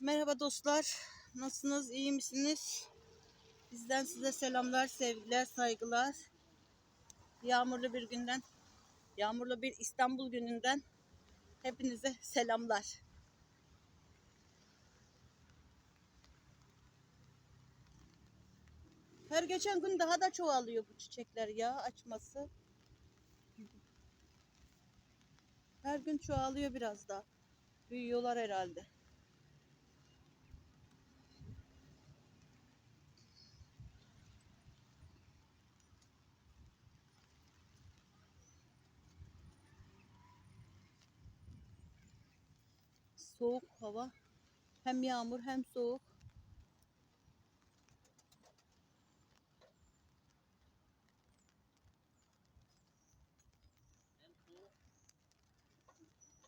Merhaba dostlar. Nasılsınız? İyi misiniz? Bizden size selamlar, sevgiler, saygılar. Yağmurlu bir günden, yağmurlu bir İstanbul gününden hepinize selamlar. Her geçen gün daha da çoğalıyor bu çiçekler ya açması. Her gün çoğalıyor biraz daha. Büyüyorlar herhalde. Soğuk hava. Hem yağmur hem soğuk.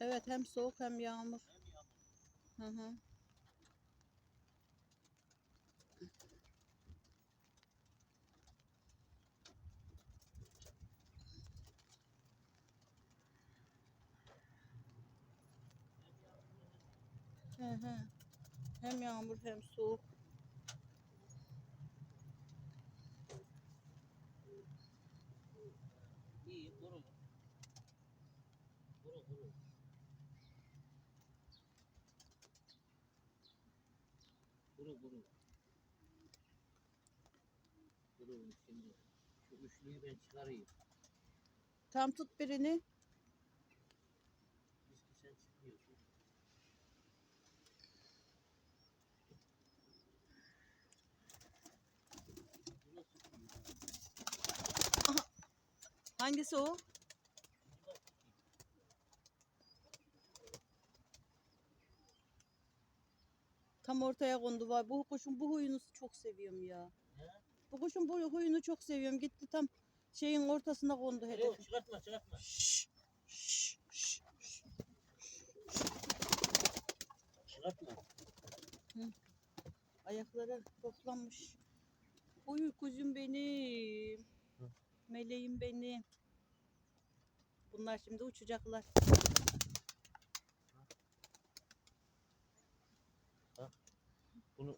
Evet hem soğuk hem yağmur. hem yağmur. Hı hı. Hı hı. Hem yağmur hem soğuk. Şu üçlüyü ben çıkarayım. Tam tut birini. Biz ki sen çıkmıyorsun. Bu nasıl çıkıyor? Hangisi o? Tam ortaya kondu var. Bu kuşun bu huyunu çok seviyorum ya. He? Bu kuşun bu huyunu çok seviyorum. Gitti tam şeyin ortasına kondu Yok hedef. çıkartma çıkartma. Şşş, şşş, şşş, şşş. Çıkartma. Ayakları toplanmış. Uy kuzum benim. Hı. Meleğim benim. Bunlar şimdi uçacaklar. Bunu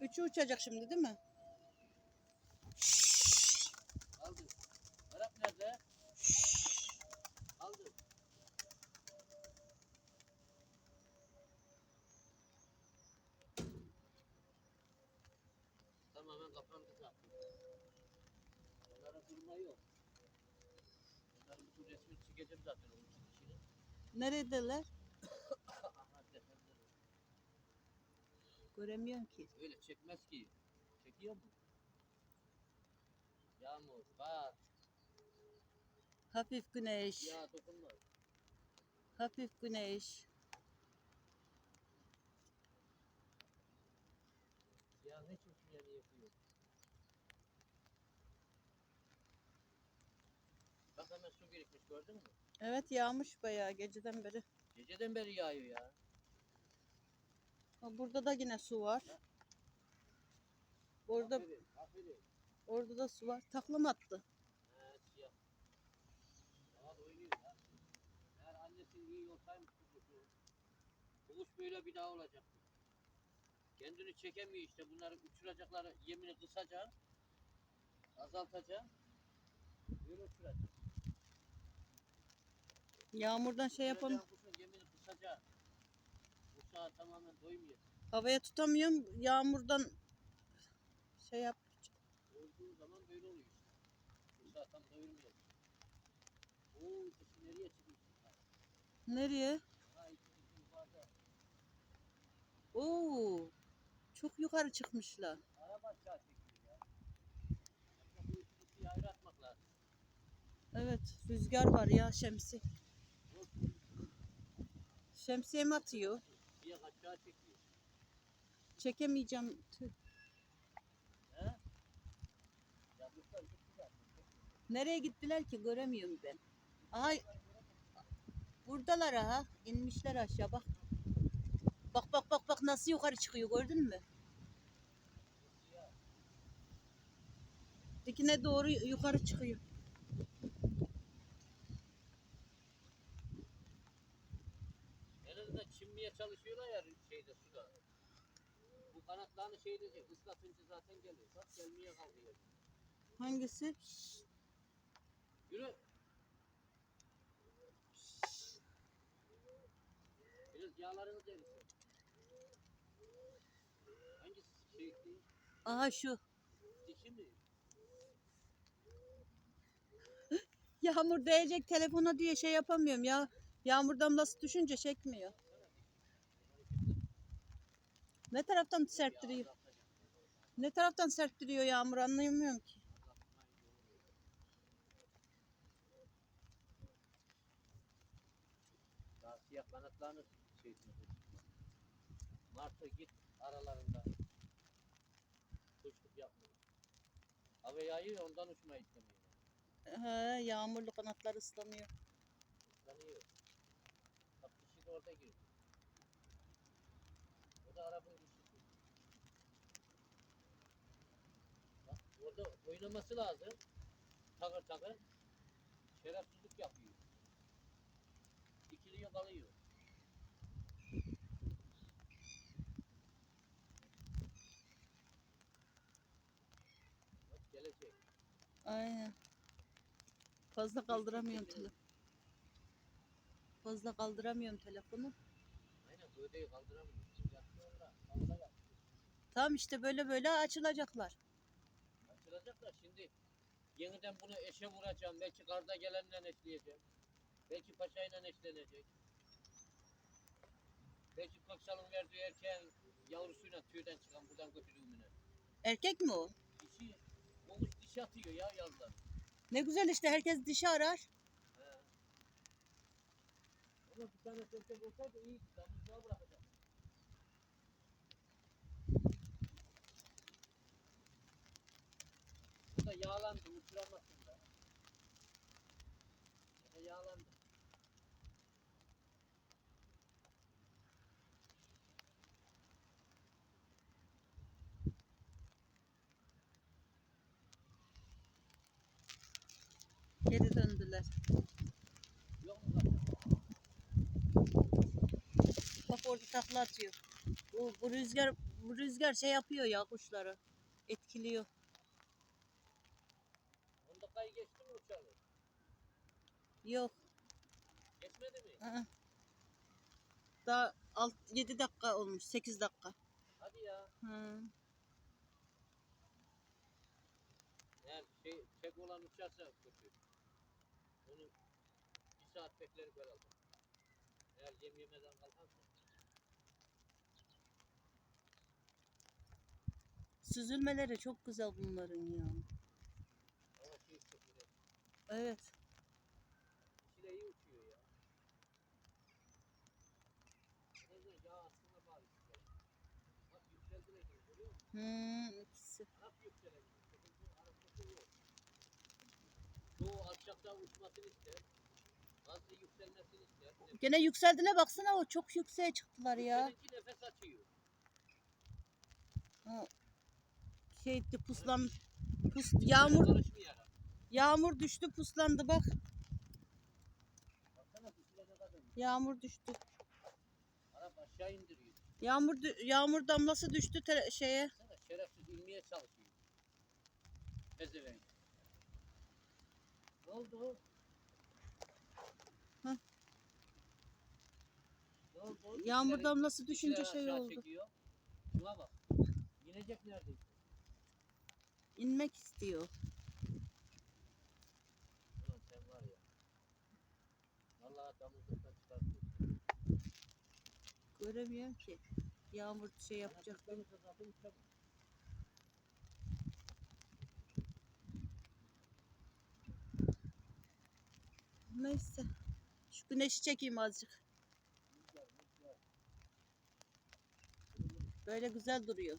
Üçü uçacak şimdi değil mi? aldı. Arap nerede? Aldı. Tamamen kapandı zaten. Onlara durma yok. Onların bütün resmini çekeceğim zaten onun çıkışını. Neredeler? Aha defender. Göremiyorum ki. Öyle çekmez ki. Çekiyor mu? Yağmur, kar, Hafif güneş. yağ dokunmaz. Hafif güneş. Ya ne çok yani yapıyor. Bak hemen su birikmiş gördün mü? Evet yağmış bayağı geceden beri. Geceden beri yağıyor ya. Burada da yine su var. Orada Aferin, aferin. orada da su var. Attı. Ya. Eğer iyi olsaymış bu kuşu. Bu kuş böyle bir daha olacaktı. Kendini çekemiyor işte. Bunları uçuracakları yemini kısacaksın. Azaltacaksın. Böyle uçuracaksın. Yağmurdan şey kuşun yemini kısacaksın. Uçağa tamamen doymuyor. Havaya tutamıyorum. Yağmurdan şey yap. Olduğu zaman böyle oluyor. Uçağı tam doyurmuyor. Oo kuşu nereye çıkmışsın? Nereye? Oo. Çok yukarı çıkmışlar. Araba aşağı çekiyor ya. Bu lazım. Evet, rüzgar var ya şemsi. Şemsiye mi atıyor? Bir aşağı çekiyor. Çekemeyeceğim. Tüh. He? Ya bu kadar gitti zaten. Nereye gittiler ki göremiyorum ben. Aha buradalar ha. İnmişler aşağı bak. Bak bak bak bak nasıl yukarı çıkıyor gördün mü? Dikine doğru yukarı çıkıyor. En azından çinmeye çalışıyorlar ya şeyde suda. Bu kanatlarını şey diyecek, ıslatınca zaten geliyor. Bak gelmeye kalkıyor. Hangisi? Yürü. Biraz yağlarını derisin. Hangisi şey değil? Aha şu. Dişi mi? Yağmur değecek telefona diye şey yapamıyorum ya. Yağmur damlası düşünce çekmiyor. Ne taraftan serptiriyor? Ne taraftan serptiriyor yağmur anlayamıyorum ki. Daha siyah kanatlarını şey. Martı git aralarında. Kuşluk yapma. Hava yağıyor ondan uçma istemiyor. He, yağmurlu kanatlar ıslanıyor. Islanıyor. Bak dişi de orada girdi. O da Arap'ın dişisi. Bak orada oynaması lazım. Takır takır. Şerefsizlik yapıyor. Dikiliyor kalıyor. Bak gelecek. Aynen. Fazla kaldıramıyorum telefonu. Fazla kaldıramıyorum telefonu. Aynen gövdeyi kaldıramıyor. Yatıyor da fazla yat. Tamam işte böyle böyle açılacaklar. Açılacaklar şimdi. Yeniden bunu eşe vuracağım. Belki karda gelenle eşleyeceğim. Belki paşayla eşlenecek. Belki Köksal'ın verdiği erkeğin yavrusuyla tüyden çıkan buradan götürdüğümüne. Erkek mi o? Dişi, boğuş dişi atıyor ya yazdan. Ne güzel işte herkes dişi arar. He. Ama bir tane erkek olsaydı iyi. Damızlığa bırakacağım. Da yağlandı, uçuramazsın da. Da yağlandı. Geri döndüler. Yok mu zaten? Bak orada takla atıyor. Bu, bu rüzgar bu rüzgar şey yapıyor ya kuşları. Etkiliyor. 10 dakikayı geçti mi uçağı? Yok. Geçmedi mi? ı-ı. Daha 6 7 dakika olmuş. 8 dakika. Hadi ya. Hı. Eğer şey, çek olan uçarsa kötü. Onu bir saat beklerik herhalde. Eğer yem yemeden kalkarsa. Süzülmeleri çok güzel bunların ya. Ama şey çok güzel. Evet. İçi de iyi uçuyor ya. Azından yağ aslına bağlı. Bak yükseldi ne gibi görüyor musun? Hmm, ikisi. Arap yükselebilir. Sıkıntı Arap'ta yok. Çoğu alçakta uçmasını ister. Bazı yükselmesini ister. Gene yükseldiler baksana o çok yükseğe çıktılar ya. Seninki nefes açıyor. Ha, Şeydi puslan pus yağmur Karışmıyor. Yağmur düştü puslandı bak. Yağmur düştü. Arap aşağı indiriyor. Yağmur yağmur damlası düştü te- şeye. Şerefsiz inmeye çalışıyor. Pezevenk. Ne oldu? Hah. Ne oldu? Yağmur damlası düşünce şey aşağı oldu. Çekiyor. Şuna bak. İnecek neredeyse. İnmek istiyor. Ulan sen var ya. Vallahi damızlıktan çıkartıyorsun. Göremiyorum ki. Yağmur şey yapacak. Neyse. Şu güneşi çekeyim azıcık. Böyle güzel duruyor.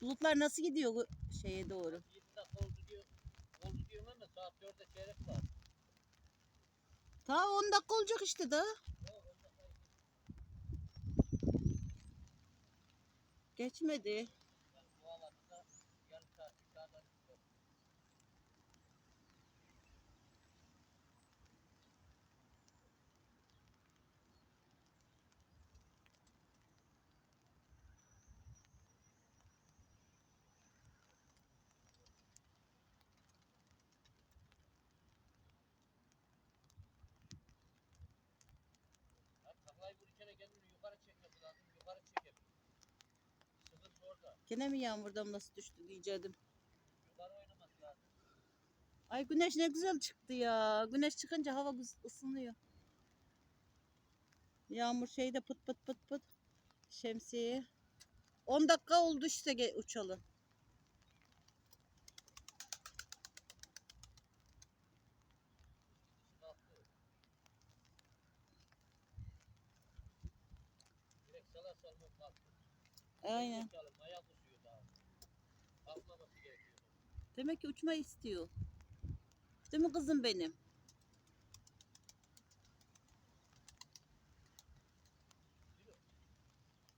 Bulutlar nasıl gidiyor şeye doğru? 20 dakika oldu diyor. Oldu diyorum ama saat 4'e çeyrek var. Ta 10 dakika olacak işte da. Yok 10 dakika. Geçmedi. Gene mi yağmur damlası düştü diyecektim. Ay güneş ne güzel çıktı ya. Güneş çıkınca hava ısınıyor. Yağmur şeyde pıt pıt pıt pıt. Şemsiye. 10 dakika oldu işte uçalı. Demek ki uçma istiyor. Değil mi kızım benim?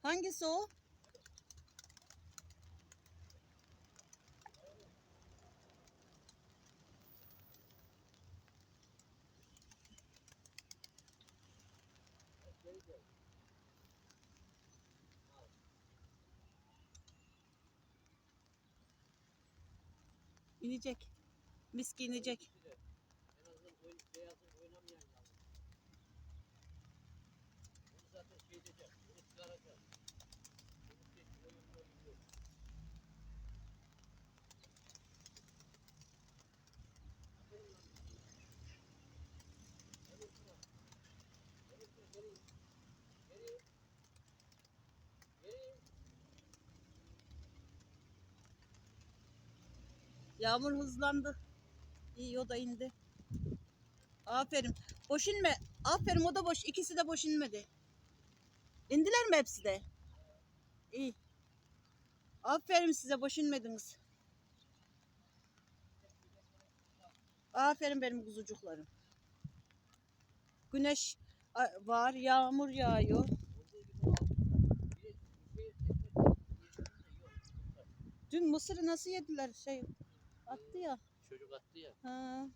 Hangisi o? İnecek. Miski inecek. İkisi de. En azından beyazın oynamayan yavru. Bunu zaten şey diyeceğim. Bunu çıkaracağız. Bunu tek oyun oyun yok. Aferin lan. Gel üstüne. Gel üstüne, geri. Geri. Geri. Yağmur hızlandı. İyi o da indi. Aferin. Boş inme. Aferin o da boş. İkisi de boş inmedi. İndiler mi hepsi de? İyi. Aferin size boş inmediniz. Aferin benim kuzucuklarım. Güneş var, yağmur yağıyor. Dün mısırı nasıl yediler şey attı ya. Çocuk attı ya. Ha.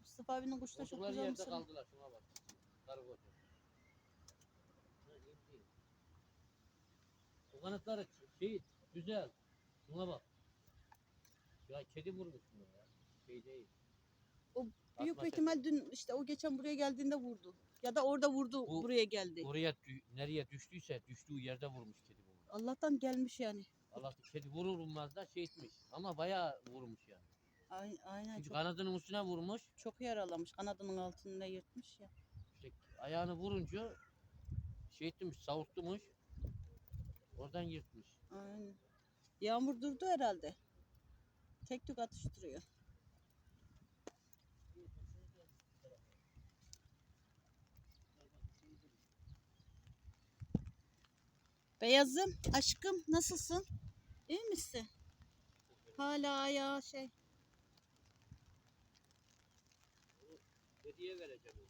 Mustafa abinin kuşta çok güzel yerde mısır. kaldılar şuna bak. Karı değil. O kanatları şey güzel. Şuna bak. Ya kedi vurmuş bunu ya. Şey değil. O Büyük bir ihtimal dün işte o geçen buraya geldiğinde vurdu. Ya da orada vurdu Bu- buraya geldi. Oraya dü- nereye düştüyse düştüğü yerde vurmuş kedi bunu. Allah'tan gelmiş yani. Allah kedi vurur vurmaz da şey etmiş. Ama bayağı vurmuş yani. Aynen, aynen Çünkü çok, kanadının üstüne vurmuş. çok yaralamış. Kanadının altını yırtmış ya. İşte ayağını vurunca şey etmiş, savurtmuş. Oradan yırtmış. Aynen. Yağmur durdu herhalde. Tek tük atıştırıyor. Beyazım, aşkım nasılsın? İyi misin? Hala ayağı şey. Hediye vereceğim. onu.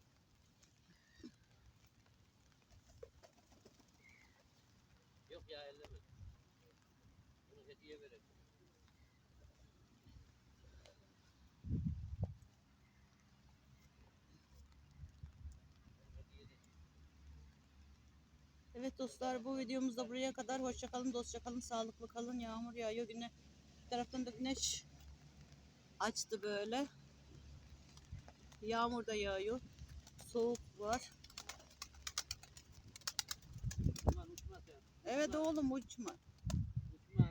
Yok ya elleme. Bunu hediye vereceğim. Hediye de- Evet dostlar bu videomuz da buraya kadar. Hoşça kalın, dostça kalın, sağlıklı kalın. Yağmur yağıyor güne. Bir taraftan da güneş açtı böyle. Yağmur da yağıyor. Soğuk var. Evet oğlum uçma. Uçma.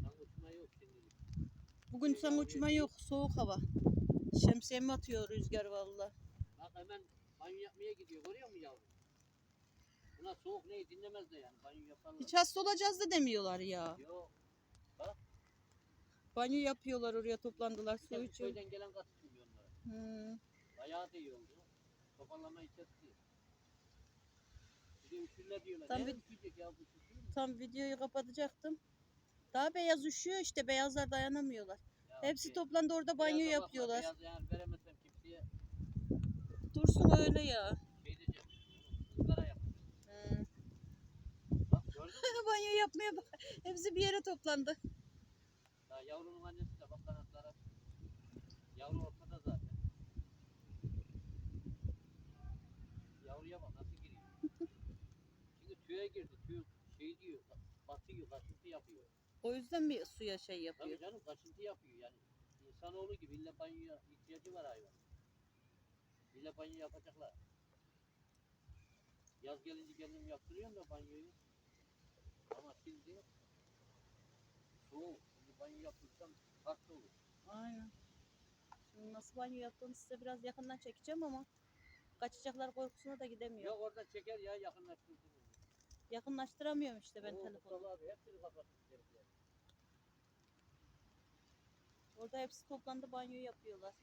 Lan uçma yok şimdilik. Bugün sen uçma yok. Soğuk hava. Şemsiyemi atıyor rüzgar valla. Bak hemen banyo yapmaya gidiyor. Görüyor musun yavrum? Buna soğuk neyi dinlemez de yani. Banyo yaparlar. Hiç hasta olacağız da demiyorlar ya. Yok. Banyo yapıyorlar oraya toplandılar. Su Su içiyor. köyden gelen katılmıyor onlara. Hmm. Bayağı da iyi oldu. Toparlamayı kesti. Bir de üşürler diyorlar. Tam Tam bir- üşüyecek ya bu üşüyor mu? Tam videoyu kapatacaktım. Daha beyaz üşüyor işte. Beyazlar dayanamıyorlar. Ya Hepsi şey, toplandı orada banyo beyaza bakma, yapıyorlar. Beyaz yani veremezsem kimseye Dursun öyle ya. şey diyeceğim. Kızlara yap. Hmm. Bak gördün mü? Banyo yapmaya bak. Hepsi bir yere toplandı. Ya yavrunun annesi de bak kanatlara. Yavru ortada zaten. Yavruya bak nasıl giriyor. Şimdi tüye girdi. Tüy şey diyor. Batıyor, kaşıntı yapıyor. O yüzden mi suya şey Tabii yapıyor? canım kaşıntı yapıyor yani. İnsanoğlu gibi illa banyoya ihtiyacı var hayvan. İlla banyo yapacaklar. Yaz gelince kendim yaptırıyorum da banyoyu. Ama şimdi soğuk. Şimdi banyo yaptırsam farklı olur. Aynen. Şimdi nasıl banyo yaptığını size biraz yakından çekeceğim ama kaçacaklar korkusuna da gidemiyor. Yok orada çeker ya yakınlaştırdınız. Yakınlaştıramıyorum işte ben telefonu. Abi hepsini. Orada hepsi toplandı banyo yapıyorlar.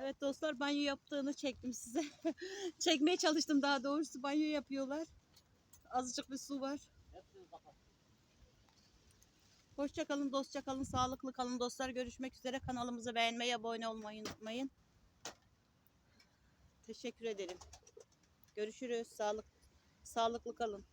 Evet dostlar banyo yaptığını çektim size. Çekmeye çalıştım daha doğrusu banyo yapıyorlar. Azıcık bir su var. Hoşça kalın, dostça kalın, sağlıklı kalın dostlar. Görüşmek üzere. Kanalımızı beğenmeyi, abone olmayı unutmayın. Teşekkür ederim. Görüşürüz. Sağlık sağlıklı kalın.